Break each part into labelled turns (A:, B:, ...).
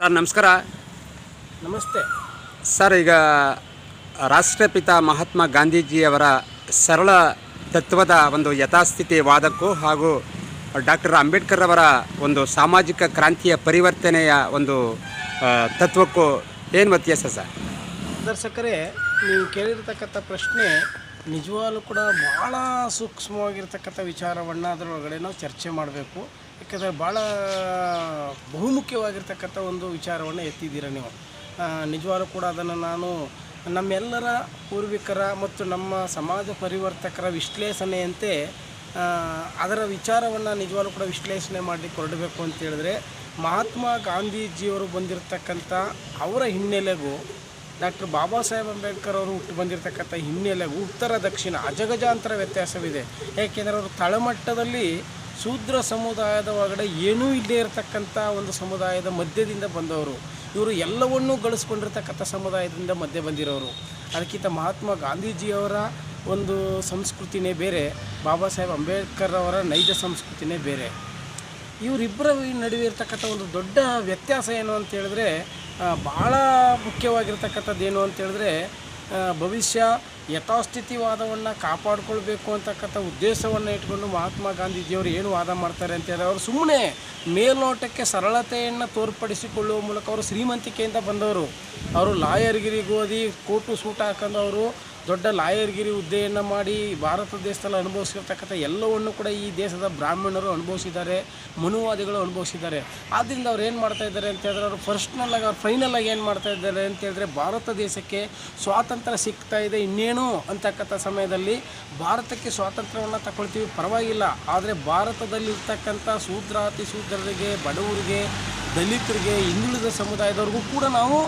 A: Sir ನಮಸ್ಕಾರ.
B: ನಮಸ್ತೆ.
A: Sir ಈಗ ರಾಷ್ಟ್ರಪಿತ ಮಹಾತ್ಮ ಗಾಂಧೀಜಿಯವರ ಸರಳ ತತ್ವದ ಒಂದು ಯಥಾಸ್ಥಿತಿ ವಾದಕ್ಕೂ ಹಾಗೂ ಡಾಕ್ಟರ್ ಅಂಬೇಡ್ಕರ್ ಅವರ ಒಂದು ಸಾಮಾಜಿಕ ಕ್ರಾಂತಿಯ ಪರಿವರ್ತನೆಯ ಒಂದು ತತ್ವಕ್ಕೂ ಏನು ವ್ಯತ್ಯಾಸ ಸರ್?
B: ದರ್ಶಕರೇ ನೀವು ಕೇಳಿರ್ತಕ್ಕಂಥ ಪ್ರಶ್ನೆ ನಿಜವಾಗ್ಲೂ ಕೂಡ ಭಾಳ ಸೂಕ್ಷ್ಮವಾಗಿರ್ತಕ್ಕಂಥ ವಿಚಾರವನ್ನು ಅದರೊಳಗಡೆ ನಾವು ಚರ್ಚೆ ಮಾಡಬೇಕು. ಯಾಕಂದರೆ ಭಾಳ ಬಹುಮುಖ್ಯವಾಗಿರ್ತಕ್ಕಂಥ ಒಂದು ವಿಚಾರವನ್ನು ಎತ್ತಿದ್ದೀರ ನೀವು. ನಿಜವಾಗೂ ಕೂಡ ಅದನ್ನು ನಾನು ನಮ್ಮೆಲ್ಲರ ಪೂರ್ವಿಕರ ಮತ್ತು ನಮ್ಮ ಸಮಾಜ ಪರಿವರ್ತಕರ ವಿಶ್ಲೇಷಣೆಯಂತೆ ಅದರ ವಿಚಾರವನ್ನು ನಿಜವಾಗ್ಲೂ ಕೂಡ ವಿಶ್ಲೇಷಣೆ ಮಾಡಲಿಕ್ಕೆ ಹೊರಡಬೇಕು ಅಂತ ಹೇಳಿದ್ರೆ, ಮಹಾತ್ಮ ಗಾಂಧೀಜಿಯವರು ಬಂದಿರತಕ್ಕಂಥ ಅವರ ಹಿನ್ನೆಲೆಗೂ, ಡಾಕ್ಟರ್ ಬಾಬಾ ಸಾಹೇಬ್ ಅಂಬೇಡ್ಕರ್ ಅವರು ಹುಟ್ಟು ಬಂದಿರತಕ್ಕಂಥ ಹಿನ್ನೆಲೆಗೂ ಉತ್ತರ ದಕ್ಷಿಣ ಅಜಗಜಾಂತರ ವ್ಯತ್ಯಾಸವಿದೆ. ಏಕೆಂದರೆ ಅವರು ತಳಮಟ್ಟದಲ್ಲಿ ಶೂದ್ರ ಸಮುದಾಯದ ಒಳಗಡೆ ಏನೂ ಇಲ್ಲದೇ ಇರತಕ್ಕಂಥ ಒಂದು ಸಮುದಾಯದ ಮಧ್ಯದಿಂದ ಬಂದವರು, ಇವರು ಎಲ್ಲವನ್ನೂ ಗಳಿಸ್ಕೊಂಡಿರ್ತಕ್ಕಂಥ ಸಮುದಾಯದಿಂದ ಮಧ್ಯೆ ಬಂದಿರೋರು. ಅದಕ್ಕಿಂತ ಮಹಾತ್ಮ ಗಾಂಧೀಜಿಯವರ ಒಂದು ಸಂಸ್ಕೃತಿನೇ ಬೇರೆ, ಬಾಬಾ ಸಾಹೇಬ್ ಅಂಬೇಡ್ಕರ್ ಅವರ ನೈಜ ಸಂಸ್ಕೃತಿನೇ ಬೇರೆ. ಇವರಿಬ್ಬರ ನಡುವೆ ಇರತಕ್ಕಂಥ ಒಂದು ದೊಡ್ಡ ವ್ಯತ್ಯಾಸ ಏನು ಅಂತ ಹೇಳಿದ್ರೆ ಭಾಳ ಮುಖ್ಯವಾಗಿರ್ತಕ್ಕಂಥದ್ದು ಏನು ಅಂತ ಹೇಳಿದ್ರೆ ಭವಿಷ್ಯ ಯಥಾಸ್ಥಿತಿವಾದವನ್ನು ಕಾಪಾಡಿಕೊಳ್ಬೇಕು ಅಂತಕ್ಕಂಥ ಉದ್ದೇಶವನ್ನು ಇಟ್ಕೊಂಡು ಮಹಾತ್ಮ ಗಾಂಧೀಜಿಯವರು ಏನು ವಾದ ಮಾಡ್ತಾರೆ ಅಂತ ಹೇಳಿದ್ರೆ ಅವರು ಸುಮ್ಮನೆ ಮೇಲ್ನೋಟಕ್ಕೆ ಸರಳತೆಯನ್ನು ತೋರ್ಪಡಿಸಿಕೊಳ್ಳುವ ಮೂಲಕ ಅವರು ಶ್ರೀಮಂತಿಕೆಯಿಂದ ಬಂದವರು. ಅವರು ಲಾಯರ್ಗಿರಿಗೆ ಓದಿ ಕೋಟು ಸೂಟ್ ಹಾಕೊಂಡು ದೊಡ್ಡ ಲಾಯರ್ಗಿರಿ ಹುದ್ದೆಯನ್ನು ಮಾಡಿ ಭಾರತ ದೇಶದಲ್ಲಿ ಅನುಭವಿಸಿರ್ತಕ್ಕಂಥ ಎಲ್ಲವನ್ನು ಕೂಡ ಈ ದೇಶದ ಬ್ರಾಹ್ಮಣರು ಅನುಭವಿಸಿದ್ದಾರೆ, ಮನುವಾದಿಗಳು ಅನುಭವಿಸಿದ್ದಾರೆ. ಆದ್ದರಿಂದ ಅವ್ರು ಏನು ಮಾಡ್ತಾ ಇದ್ದಾರೆ ಅಂತ ಹೇಳಿದ್ರೆ ಅವರು ಫಸ್ಟ್ನಲ್ಲಾಗಿ ಅವ್ರು ಫೈನಲಾಗಿ ಏನು ಮಾಡ್ತಾ ಇದ್ದಾರೆ ಅಂತ ಹೇಳಿದ್ರೆ ಭಾರತ ದೇಶಕ್ಕೆ ಸ್ವಾತಂತ್ರ್ಯ ಸಿಗ್ತಾ ಇದೆ ಇನ್ನೇನು ಅಂತಕ್ಕಂಥ ಸಮಯದಲ್ಲಿ ಭಾರತಕ್ಕೆ ಸ್ವಾತಂತ್ರ್ಯವನ್ನು ತಗೊಳ್ತೀವಿ, ಪರವಾಗಿಲ್ಲ. ಆದರೆ ಭಾರತದಲ್ಲಿ ಇರ್ತಕ್ಕಂಥ ಶೂದ್ರಾತಿ ಶೂದ್ರರಿಗೆ ಬಡವರಿಗೆ, ದಲಿತರಿಗೆ, ಹಿಂದುಳಿದ ಸಮುದಾಯದವ್ರಿಗೂ ಕೂಡ ನಾವು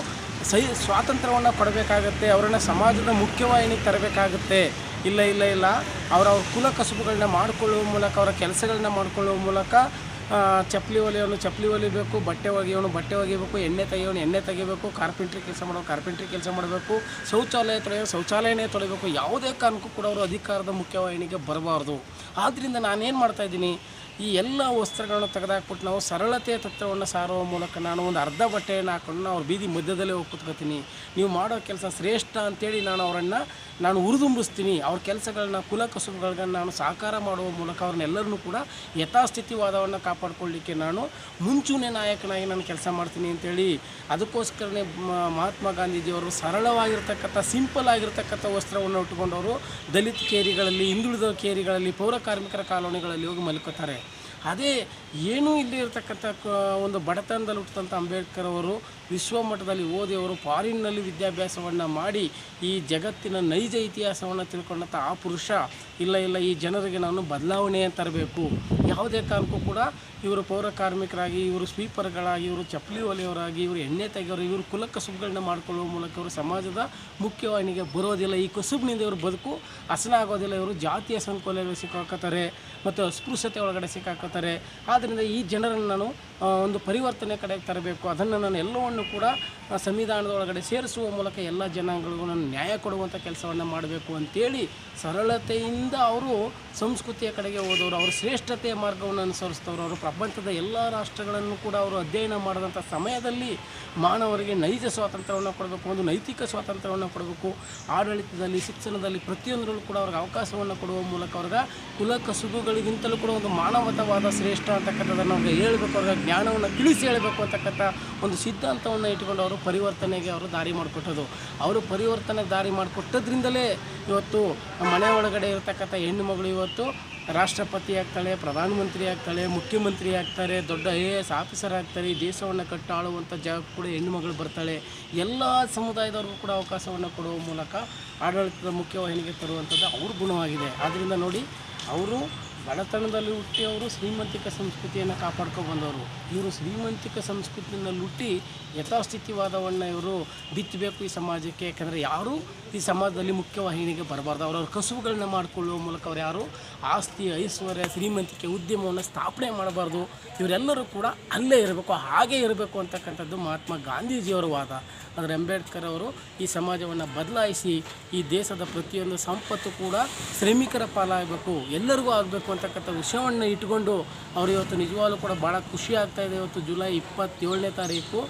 B: ಸೈ ಸ್ವಾತಂತ್ರ್ಯವನ್ನು ಕೊಡಬೇಕಾಗತ್ತೆ, ಅವರನ್ನು ಸಮಾಜದ ಮುಖ್ಯವಾಹಿನಿಗೆ ತರಬೇಕಾಗುತ್ತೆ. ಇಲ್ಲ ಇಲ್ಲ ಇಲ್ಲ. ಅವರ, ಅವ್ರ ಕುಲ ಕಸುಬುಗಳನ್ನ ಮಾಡಿಕೊಳ್ಳುವ ಮೂಲಕ, ಅವರ ಕೆಲಸಗಳನ್ನ ಮಾಡಿಕೊಳ್ಳುವ ಮೂಲಕ ಚಪ್ಪಲಿ ಒಲೆಯವನು ಚಪ್ಪಲಿ ಒಲಿಬೇಕು, ಬಟ್ಟೆ ಒಗೆಯೋನು ಬಟ್ಟೆ ಒಗಿಬೇಕು ಎಣ್ಣೆ ತೆಗೆಯವನು ಎಣ್ಣೆ ತೆಗಿಬೇಕು ಕಾರ್ಪೆಂಟ್ರಿ ಕೆಲಸ ಮಾಡೋ ಕಾರ್ಪೆಂಟ್ರಿ ಕೆಲಸ ಮಾಡಬೇಕು, ಶೌಚಾಲಯ ತೊಳೆಯೋ ಶೌಚಾಲಯನೇ ತೊಳಿಬೇಕು ಯಾವುದೇ ಕಾರಣಕ್ಕೂ ಕೂಡ ಅವರು ಅಧಿಕಾರದ ಮುಖ್ಯವಾಹಿನಿಗೆ ಬರಬಾರ್ದು. ಆದ್ದರಿಂದ ನಾನೇನು ಮಾಡ್ತಾ ಇದ್ದೀನಿ? ಈ ಎಲ್ಲ ವಸ್ತ್ರಗಳನ್ನು ತೆಗೆದಾಕ್ಬಿಟ್ಟು ನಾವು ಸರಳತೆಯ ತತ್ವವನ್ನು ಸಾರುವ ಮೂಲಕ ನಾನು ಒಂದು ಅರ್ಧ ಬಟ್ಟೆಯನ್ನು ಹಾಕೊಂಡು ನಾವು ಅವ್ರ ಬೀದಿ ಮಧ್ಯದಲ್ಲೇ ಹೋಗಿ ಕುತ್ಕೋತೀನಿ. ನೀವು ಮಾಡೋ ಕೆಲಸ ಶ್ರೇಷ್ಠ ಅಂತೇಳಿ ನಾನು ಅವರನ್ನು ನಾನು ಹುರಿದುಂಬಿಸ್ತೀನಿ. ಅವ್ರ ಕೆಲಸಗಳನ್ನ ಕುಲ ಕಸುಬುಗಳನ್ನ ನಾನು ಸಾಕಾರ ಮಾಡುವ ಮೂಲಕ ಅವ್ರನ್ನೆಲ್ಲರನ್ನೂ ಕೂಡ ಯಥಾಸ್ಥಿತಿವಾದವನ್ನು ಕಾಪಾಡಿಕೊಳ್ಳಿಕ್ಕೆ ನಾನು ಮುಂಚೂಣಿ ನಾಯಕನಾಗಿ ನಾನು ಕೆಲಸ ಮಾಡ್ತೀನಿ ಅಂತೇಳಿ ಅದಕ್ಕೋಸ್ಕರನೇ ಮಹಾತ್ಮ ಗಾಂಧೀಜಿಯವರು ಸರಳವಾಗಿರ್ತಕ್ಕಂಥ, ಸಿಂಪಲ್ ಆಗಿರ್ತಕ್ಕಂಥ ವಸ್ತ್ರವನ್ನು ಉಟ್ಟುಕೊಂಡವರು ದಲಿತ ಕೇರಿಗಳಲ್ಲಿ, ಹಿಂದುಳಿದ ಕೇರಿಗಳಲ್ಲಿ, ಪೌರ ಕಾರ್ಮಿಕರ ಕಾಲೋನಿಗಳಲ್ಲಿ ಹೋಗಿ ಮಲ್ಕೋತಾರೆ. ಅದೇ ಏನೂ ಇಲ್ಲಿ ಇರತಕ್ಕಂಥ ಒಂದು ಬಡತನದಲ್ಲಿ ಹುಟ್ಟಿದಂಥ ಅಂಬೇಡ್ಕರ್ ಅವರು ವಿಶ್ವಮಟ್ಟದಲ್ಲಿ ಓದಿ ಅವರು ಫಾರಿನ್ನಲ್ಲಿ ವಿದ್ಯಾಭ್ಯಾಸವನ್ನು ಮಾಡಿ ಈ ಜಗತ್ತಿನ ನೈಜ ಇತಿಹಾಸವನ್ನು ತಿಳ್ಕೊಂಡಂಥ ಆ ಪುರುಷ, ಇಲ್ಲ ಇಲ್ಲ, ಈ ಜನರಿಗೆ ನಾನು ಬದಲಾವಣೆ ತರಬೇಕು. ಯಾವುದೇ ಕಾರಣಕ್ಕೂ ಕೂಡ ಇವರು ಪೌರ ಕಾರ್ಮಿಕರಾಗಿ, ಇವರು ಸ್ವೀಪರ್ಗಳಾಗಿ, ಇವರು ಚಪ್ಪಲಿ ಒಲೆಯವರಾಗಿ ಇವರು ಎಣ್ಣೆ ತೆಗೆಯವರು ಇವರು ಕುಲ ಕಸುಬುಗಳನ್ನ ಮಾಡಿಕೊಳ್ಳುವ ಮೂಲಕ ಇವರು ಸಮಾಜದ ಮುಖ್ಯವಾಹಿನಿಗೆ ಬರೋದಿಲ್ಲ. ಈ ಕಸುಬಿನಿಂದ ಇವರು ಬದುಕು ಹಸನಾಗೋದಿಲ್ಲ. ಇವರು ಜಾತಿಯ ಸಂಕೋಲೆಗಳು ಸಿಕ್ಕಾಕೋತಾರೆ ಮತ್ತು ಅಸ್ಪೃಶ್ಯತೆ ಒಳಗಡೆ ಸಿಕ್ಕಾಕೋತಾರೆ ಆದ್ದರಿಂದ ಈ ಜನರನ್ನು ನಾನು ಒಂದು ಪರಿವರ್ತನೆ ಕಡೆಗೆ ತರಬೇಕು. ಅದನ್ನು ನಾನು ಎಲ್ಲವನ್ನು ಕೂಡ ಸಂವಿಧಾನದೊಳಗಡೆ ಸೇರಿಸುವ ಮೂಲಕ ಎಲ್ಲ ಜನಾಂಗಗಳಿಗೂ ನಾನು ನ್ಯಾಯ ಕೊಡುವಂಥ ಕೆಲಸವನ್ನು ಮಾಡಬೇಕು ಅಂತೇಳಿ ಸರಳತೆಯಿಂದ ಅವರು ಸಂಸ್ಕೃತಿಯ ಕಡೆಗೆ ಹೋದವರು, ಅವರು ಶ್ರೇಷ್ಠತೆಯ ಮಾರ್ಗವನ್ನು ಅನುಸರಿಸ್ತವ್ರು, ಅವರು ಪ್ರಪಂಚದ ಎಲ್ಲ ರಾಷ್ಟ್ರಗಳನ್ನು ಕೂಡ ಅವರು ಅಧ್ಯಯನ ಮಾಡಿದಂಥ ಸಮಯದಲ್ಲಿ ಮಾನವರಿಗೆ ನೈಜ ಸ್ವಾತಂತ್ರ್ಯವನ್ನು ಕೊಡಬೇಕು, ಒಂದು ನೈತಿಕ ಸ್ವಾತಂತ್ರ್ಯವನ್ನು ಕೊಡಬೇಕು. ಆಡಳಿತದಲ್ಲಿ, ಶಿಕ್ಷಣದಲ್ಲಿ ಪ್ರತಿಯೊಂದರಲ್ಲೂ ಕೂಡ ಅವ್ರಿಗೆ ಅವಕಾಶವನ್ನು ಕೊಡುವ ಮೂಲಕ ಅವ್ರಿಗೆ ಕುಲ ಕಸುಬುಗಳಿಗಿಂತಲೂ ಕೂಡ ಒಂದು ಮಾನವತವಾದ ಶ್ರೇಷ್ಠ ಅಂತಕ್ಕಂಥದ್ದನ್ನು ಅವ್ರಿಗೆ ಹೇಳಬೇಕು, ಅವ್ರಿಗೆ ಜ್ಞಾನವನ್ನು ತಿಳಿಸಿ ಹೇಳಬೇಕು ಅಂತಕ್ಕಂಥ ಒಂದು ಸಿದ್ಧಾಂತವನ್ನು ಇಟ್ಕೊಂಡು ಅವರು ಪರಿವರ್ತನೆಗೆ ಅವರು ದಾರಿ ಮಾಡಿಕೊಟ್ಟದು ಅವರು ಪರಿವರ್ತನೆ ದಾರಿ ಮಾಡಿಕೊಟ್ಟದ್ರಿಂದಲೇ ಇವತ್ತು ಮನೆ ಒಳಗಡೆ ಇರತಕ್ಕಂಥ ಹೆಣ್ಣು ಮಗಳು ಇವತ್ತು ರಾಷ್ಟ್ರಪತಿ ಆಗ್ತಾಳೆ, ಪ್ರಧಾನಮಂತ್ರಿ ಆಗ್ತಾಳೆ, ಮುಖ್ಯಮಂತ್ರಿ ಆಗ್ತಾರೆ, ದೊಡ್ಡ ಐ ಎ ಎಸ್ ಆಫೀಸರ್ ಆಗ್ತಾರೆ, ಈ ದೇಶವನ್ನು ಕಟ್ಟಾಳುವಂಥ ಜಾಗ ಕೂಡ ಹೆಣ್ಣು ಮಗಳು ಬರ್ತಾಳೆ. ಎಲ್ಲ ಸಮುದಾಯದವ್ರಿಗೂ ಕೂಡ ಅವಕಾಶವನ್ನು ಕೊಡುವ ಮೂಲಕ ಆಡಳಿತದ ಮುಖ್ಯವಾಹಿನಿಗೆ ತರುವಂಥದ್ದು ಅವ್ರ ಗುಣವಾಗಿದೆ. ಆದ್ದರಿಂದ ನೋಡಿ, ಅವರು ಬಡತನದಲ್ಲಿ ಹುಟ್ಟಿ ಅವರು ಶ್ರೀಮಂತಿಕ ಸಂಸ್ಕೃತಿಯನ್ನು ಕಾಪಾಡ್ಕೊಂಡು ಬಂದವರು. ಇವರು ಶ್ರೀಮಂತಿಕ ಸಂಸ್ಕೃತಿನಲ್ಲಿ ಹುಟ್ಟಿ ಯಥಾಸ್ಥಿತಿವಾದವನ್ನು ಇವರು ಬಿತ್ತಬೇಕು ಈ ಸಮಾಜಕ್ಕೆ, ಯಾಕಂದರೆ ಯಾರು ಈ ಸಮಾಜದಲ್ಲಿ ಮುಖ್ಯವಾಹಿನಿಗೆ ಬರಬಾರ್ದು. ಅವರವ್ರ ಕಸುಬುಗಳನ್ನ ಮಾಡಿಕೊಳ್ಳುವ ಮೂಲಕ ಅವ್ರು ಯಾರು ಆಸ್ತಿ, ಐಶ್ವರ್ಯ, ಶ್ರೀಮಂತಿಕೆ, ಉದ್ಯಮವನ್ನು ಸ್ಥಾಪನೆ ಮಾಡಬಾರ್ದು. ಇವರೆಲ್ಲರೂ ಕೂಡ ಅಲ್ಲೇ ಇರಬೇಕು, ಹಾಗೆ ಇರಬೇಕು ಅಂತಕ್ಕಂಥದ್ದು ಮಹಾತ್ಮ ಗಾಂಧೀಜಿಯವರ ವಾದ. ಆದರೆ ಅಂಬೇಡ್ಕರ್ ಅವರು ಈ ಸಮಾಜವನ್ನು ಬದಲಾಯಿಸಿ ಈ ದೇಶದ ಪ್ರತಿಯೊಂದು ಸಂಪತ್ತು ಕೂಡ ಶ್ರಮಿಕರ ಪಾಲಾಗಬೇಕು, ಎಲ್ಲರಿಗೂ ಆಗಬೇಕು ಅಂತಕ್ಕಂಥ ವಿಷಯವನ್ನು ಇಟ್ಕೊಂಡು ಅವರು ಇವತ್ತು ನಿಜವಾಗ್ಲೂ ಕೂಡ ಭಾಳ ಖುಷಿ ಆಗ್ತಾಯಿದೆ ಇವತ್ತು ಜುಲೈ ಇಪ್ಪತ್ತೇಳನೇ ತಾರೀಕು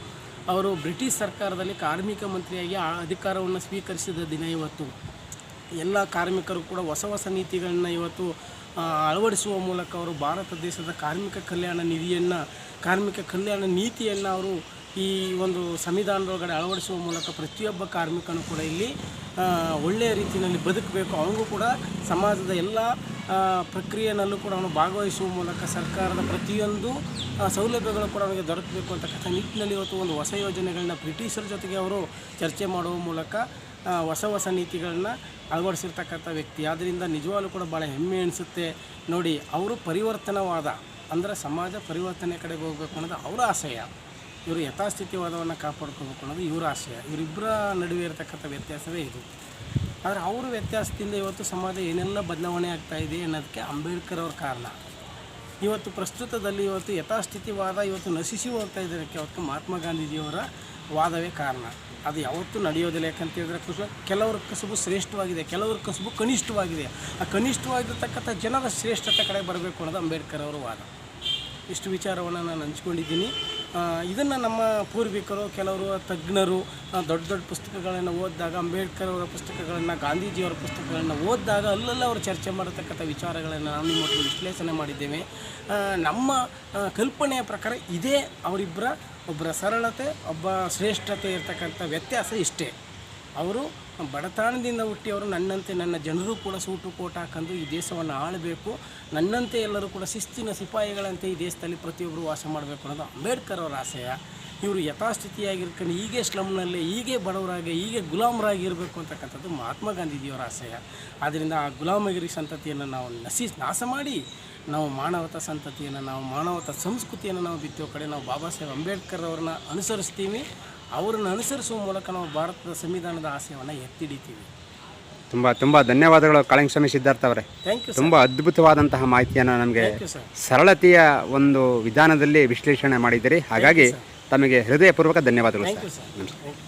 B: ಅವರು ಬ್ರಿಟಿಷ್ ಸರ್ಕಾರದಲ್ಲಿ ಕಾರ್ಮಿಕ ಮಂತ್ರಿಯಾಗಿ ಆ ಅಧಿಕಾರವನ್ನು ಸ್ವೀಕರಿಸಿದ ದಿನ ಇವತ್ತು. ಎಲ್ಲ ಕಾರ್ಮಿಕರು ಕೂಡ ಹೊಸ ಹೊಸ ನೀತಿಗಳನ್ನು ಇವತ್ತು ಅಳವಡಿಸುವ ಮೂಲಕ ಅವರು ಭಾರತ ದೇಶದ ಕಾರ್ಮಿಕ ಕಲ್ಯಾಣ ನಿಧಿಯನ್ನು, ಕಾರ್ಮಿಕ ಕಲ್ಯಾಣ ನೀತಿಯನ್ನು ಅವರು ಈ ಒಂದು ಸಂವಿಧಾನದೊಳಗಡೆ ಅಳವಡಿಸುವ ಮೂಲಕ ಪ್ರತಿಯೊಬ್ಬ ಕಾರ್ಮಿಕನೂ ಕೂಡ ಇಲ್ಲಿ ಒಳ್ಳೆಯ ರೀತಿಯಲ್ಲಿ ಬದುಕಬೇಕು. ಅವನಿಗೂ ಕೂಡ ಸಮಾಜದ ಎಲ್ಲ ಆ, ಪ್ರಕ್ರಿಯೆನಲ್ಲೂ ಕೂಡ ಅವನು ಭಾಗವಹಿಸುವ ಮೂಲಕ ಸರ್ಕಾರದ ಪ್ರತಿಯೊಂದು ಸೌಲಭ್ಯಗಳು ಕೂಡ ಅವನಿಗೆ ದೊರಕಬೇಕು ಅಂತಕ್ಕಂಥ ನಿಟ್ಟಿನಲ್ಲಿ ಇವತ್ತು ಒಂದು ಹೊಸ ಯೋಜನೆಗಳನ್ನ ಬ್ರಿಟಿಷರ ಜೊತೆಗೆ ಅವರು ಚರ್ಚೆ ಮಾಡುವ ಮೂಲಕ ಹೊಸ ಹೊಸ ನೀತಿಗಳನ್ನ ಅಳವಡಿಸಿರ್ತಕ್ಕಂಥ ವ್ಯಕ್ತಿ. ಆದ್ದರಿಂದ ನಿಜವಾಗ್ಲೂ ಕೂಡ ಭಾಳ ಹೆಮ್ಮೆ ಅನಿಸುತ್ತೆ ನೋಡಿ ಅವರು ಪರಿವರ್ತನವಾದ ಅಂದರೆ ಸಮಾಜ ಪರಿವರ್ತನೆ ಕಡೆಗೆ ಹೋಗಬೇಕು ಅನ್ನೋದು ಅವರ ಆಶಯ ಇವರು ಯಥಾಸ್ಥಿತಿವಾದವನ್ನು ಕಾಪಾಡ್ಕೋಬೇಕು ಅನ್ನೋದು ಇವರ ಆಶಯ ಇವರಿಬ್ಬರ ನಡುವೆ ಇರತಕ್ಕಂಥ ವ್ಯತ್ಯಾಸವೇ ಇದು. ಆದರೆ ಅವ್ರ ವ್ಯತ್ಯಾಸದಿಂದ ಇವತ್ತು ಸಮಾಜ ಏನೆಲ್ಲ ಬದಲಾವಣೆ ಆಗ್ತಾ ಇದೆ ಅನ್ನೋದಕ್ಕೆ ಅಂಬೇಡ್ಕರ್ ಅವ್ರ ಕಾರಣ. ಇವತ್ತು ಪ್ರಸ್ತುತದಲ್ಲಿ ಇವತ್ತು ಯಥಾಸ್ಥಿತಿವಾದ ಇವತ್ತು ನಶಿಸಿ ಹೋಗ್ತಾ ಇದ್ದಕ್ಕೆ ಅವತ್ತು ಮಹಾತ್ಮ ಗಾಂಧೀಜಿಯವರ ವಾದವೇ ಕಾರಣ. ಅದು ಯಾವತ್ತೂ ನಡೆಯೋದಿಲ್ಲ, ಯಾಕಂತ ಹೇಳಿದ್ರೆ ಕಸು ಕೆಲವ್ರ ಕಸುಬು ಶ್ರೇಷ್ಠವಾಗಿದೆ, ಕೆಲವ್ರ ಕಸುಬು ಕನಿಷ್ಠವಾಗಿದೆ. ಆ ಕನಿಷ್ಠವಾಗಿರ್ತಕ್ಕಂಥ ಜನರ ಶ್ರೇಷ್ಠತೆ ಕಡೆ ಬರಬೇಕು ಅನ್ನೋದು ಅಂಬೇಡ್ಕರ್ ಅವರ ವಾದ. ಇಷ್ಟು ವಿಚಾರವನ್ನು ನಾನು ಹಂಚ್ಕೊಂಡಿದ್ದೀನಿ. ಇದನ್ನು ನಮ್ಮ ಪೂರ್ವಿಕರು, ಕೆಲವರು ತಜ್ಞರು ದೊಡ್ಡ ದೊಡ್ಡ ಪುಸ್ತಕಗಳನ್ನು ಓದಿದಾಗ, ಅಂಬೇಡ್ಕರ್ ಅವರ ಪುಸ್ತಕಗಳನ್ನು, ಗಾಂಧೀಜಿಯವರ ಪುಸ್ತಕಗಳನ್ನು ಓದಿದಾಗ ಅಲ್ಲೆಲ್ಲ ಅವರು ಚರ್ಚೆ ಮಾಡತಕ್ಕಂಥ ವಿಚಾರಗಳನ್ನು ನಾವು ನಿಮ್ಮ ವಿಶ್ಲೇಷಣೆ ಮಾಡಿದ್ದೇವೆ. ನಮ್ಮ ಕಲ್ಪನೆಯ ಪ್ರಕಾರ ಇದೇ ಅವರಿಬ್ಬರ, ಒಬ್ಬರ ಸರಳತೆ, ಒಬ್ಬ ಶ್ರೇಷ್ಠತೆ ಇರತಕ್ಕಂಥ ವ್ಯತ್ಯಾಸ ಇಷ್ಟೇ. ಅವರು ಬಡತನದಿಂದ ಹುಟ್ಟಿ ಅವರು ನನ್ನಂತೆ ನನ್ನ ಜನರು ಕೂಡ ಸೂಟು ಕೋಟ್ ಹಾಕೊಂಡು ಈ ದೇಶವನ್ನು ಆಳಬೇಕು. ನನ್ನಂತೆ ಎಲ್ಲರೂ ಕೂಡ ಶಿಸ್ತಿನ ಸಿಪಾಯಿಗಳಂತೆ ಈ ದೇಶದಲ್ಲಿ ಪ್ರತಿಯೊಬ್ಬರು ವಾಸ ಮಾಡಬೇಕು ಅನ್ನೋದು ಅಂಬೇಡ್ಕರ್ ಅವರ ಆಶಯ ಇವರು ಯಥಾಸ್ಥಿತಿಯಾಗಿರ್ಕೊಂಡು ಹೀಗೆ ಸ್ಲಮ್ನಲ್ಲಿ, ಹೀಗೆ ಬಡವರಾಗಿ, ಹೀಗೆ ಗುಲಾಮರಾಗಿ ಇರಬೇಕು ಅಂತಕ್ಕಂಥದ್ದು ಮಹಾತ್ಮ ಗಾಂಧೀಜಿಯವರ ಆಶಯ ಆದ್ದರಿಂದ ಆ ಗುಲಾಮಗಿರಿ ಸಂತತಿಯನ್ನು ನಾವು ನಸಿ ನಾಶ ಮಾಡಿ, ನಾವು ಮಾನವತ ಸಂತತಿಯನ್ನು, ನಾವು ಮಾನವತ ಸಂಸ್ಕೃತಿಯನ್ನು ನಾವು ಬಿತ್ತೋ ಕಡೆ ನಾವು ಬಾಬಾ ಸಾಹೇಬ್ ಅಂಬೇಡ್ಕರ್ ಅವರನ್ನ ಅನುಸರಿಸ್ತೀವಿ. ಅವರನ್ನು ಅನುಸರಿಸುವ ಮೂಲಕ ನಾವು ಭಾರತದ ಸಂವಿಧಾನದ ಆಶಯವನ್ನು ಎತ್ತಿಡಿತೀವಿ.
A: ತುಂಬ ತುಂಬ ಧನ್ಯವಾದಗಳು ಕಾಳಿಂಗಸ್ವಾಮಿ ಸಿದ್ಧಾರ್ಥ ಅವರೇ.
B: ಥ್ಯಾಂಕ್ ಯು
A: ತುಂಬ ಅದ್ಭುತವಾದಂತಹ ಮಾಹಿತಿಯನ್ನು ನಮಗೆ ಸರಳತೆಯ ಒಂದು ವಿಧಾನದಲ್ಲಿ ವಿಶ್ಲೇಷಣೆ ಮಾಡಿದ್ದೀರಿ. ಹಾಗಾಗಿ ತಮಗೆ ಹೃದಯಪೂರ್ವಕ ಧನ್ಯವಾದಗಳು ಸರ್
B: ನಮಸ್ಕಾರ.